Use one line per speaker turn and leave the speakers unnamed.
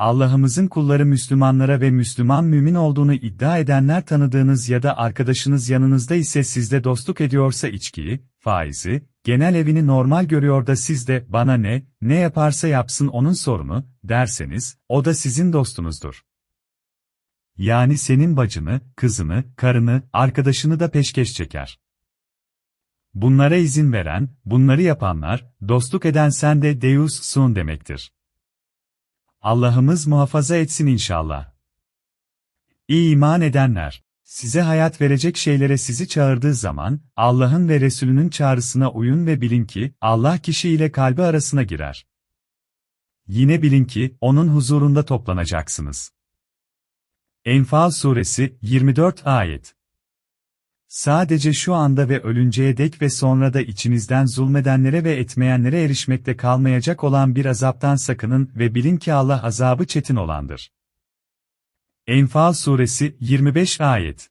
Allah'ımızın kulları Müslümanlara ve Müslüman mümin olduğunu iddia edenler tanıdığınız ya da arkadaşınız yanınızda ise sizde dostluk ediyorsa içkiyi, faizi, genel evini normal görüyor da siz de bana ne, ne yaparsa yapsın onun sorunu, derseniz, o da sizin dostunuzdur. Yani senin bacını, kızını, karını, arkadaşını da peşkeş çeker. Bunlara izin veren, bunları yapanlar, dostluk eden sen de Deus sun demektir. Allah'ımız muhafaza etsin inşallah. İyi iman edenler, size hayat verecek şeylere sizi çağırdığı zaman, Allah'ın ve Resulünün çağrısına uyun ve bilin ki, Allah kişi ile kalbi arasına girer. Yine bilin ki, onun huzurunda toplanacaksınız. Enfal Suresi 24 Ayet Sadece şu anda ve ölünceye dek ve sonra da içinizden zulmedenlere ve etmeyenlere erişmekte kalmayacak olan bir azaptan sakının ve bilin ki Allah azabı çetin olandır. Enfal Suresi 25 Ayet